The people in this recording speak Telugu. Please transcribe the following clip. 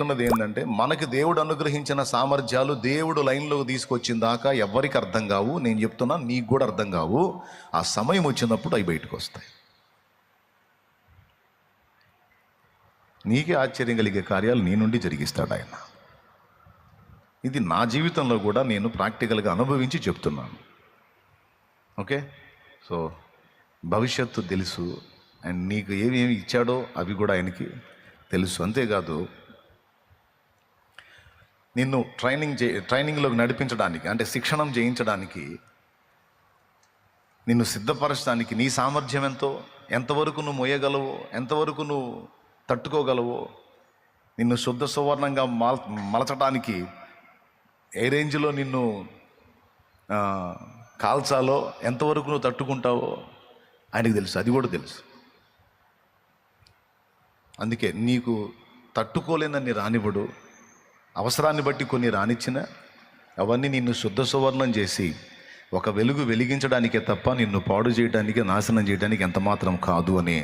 చెప్తున్నది ఏంటంటే మనకి దేవుడు అనుగ్రహించిన సామర్థ్యాలు దేవుడు లైన్లోకి తీసుకొచ్చిన దాకా ఎవరికి అర్థం కావు. నేను చెప్తున్నా నీకు కూడా అర్థం కావు. ఆ సమయం వచ్చినప్పుడు అవి బయటకు వస్తాయి. నీకే ఆశ్చర్యం కలిగే కార్యాలు నీ నుండి జరిగిస్తాడు ఆయన. ఇది నా జీవితంలో కూడా నేను ప్రాక్టికల్గా అనుభవించి చెప్తున్నాను. ఓకే? సో భవిష్యత్తు తెలుసు. అండ్ నీకు ఏమేమి ఇచ్చాడో అవి కూడా ఆయనకి తెలుసు. అంతేకాదు నిన్ను ట్రైనింగ్ చే ట్రైనింగ్లోకి నడిపించడానికి అంటే శిక్షణం చేయించడానికి నిన్ను సిద్ధపరచడానికి నీ సామర్థ్యం ఎంతో? ఎంతవరకు నువ్వు మోయగలవో? ఎంతవరకు నువ్వు తట్టుకోగలవో? నిన్ను శుద్ధ సువర్ణంగా మల మలచడానికి ఏ రేంజ్లో నిన్ను కాల్చాలో? ఎంతవరకు నువ్వు తట్టుకుంటావో? ఆయనకు తెలుసు అది కూడా తెలుసు. అందుకే నీకు తట్టుకోలేనని రానివ్వడు. అవసరాన్ని బట్టి కొన్ని రానిచ్చిన అవన్నీ నిన్ను శుద్ధ సువర్ణం చేసి ఒక వెలుగు వెలిగించడానికే తప్ప నిన్ను పాడు చేయడానికి నాశనం చేయడానికి ఎంతమాత్రం కాదు అని